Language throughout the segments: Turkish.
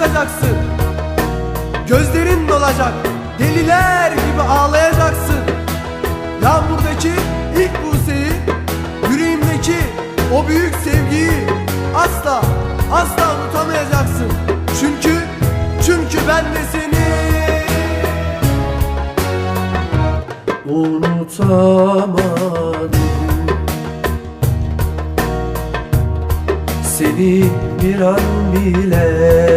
yaşayacaksın Gözlerin dolacak Deliler gibi ağlayacaksın. Yağmurdaki ilk buseyi Yüreğimdeki o büyük sevgiyi Asla asla unutamayacaksın. Çünkü çünkü ben de seni unutamadım. Seni bir an bile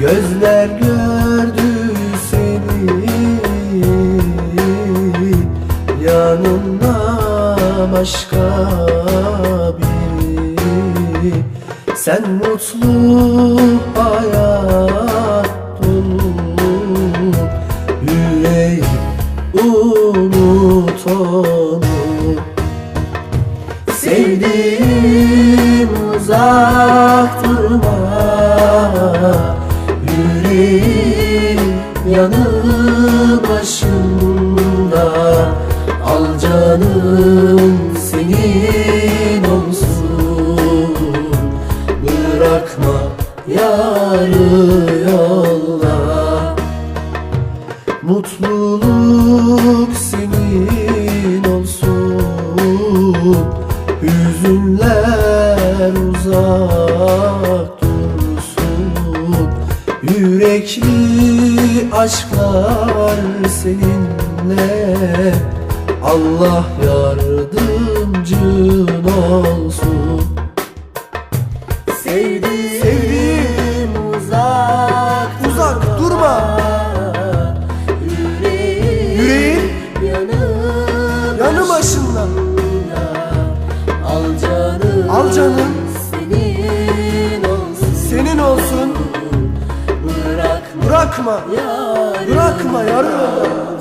Gözler gördü seni. Yanında başka biri. Sen mutlu hayat dolu Yüreğim unut onu canım senin olsun. Bırakma yarı yolda Mutluluk senin olsun. Hüzünler uzak dursun. Yürekli aşklar seninle Allah yardımcın olsun. Sevdiğim, Sevdiğim. uzak uzak durma. Yüreğin yanı başında. Al canım, Al canım. Senin olsun. Senin olsun. Bırakma. Bırakma. Yarı Bırakma yarı yolda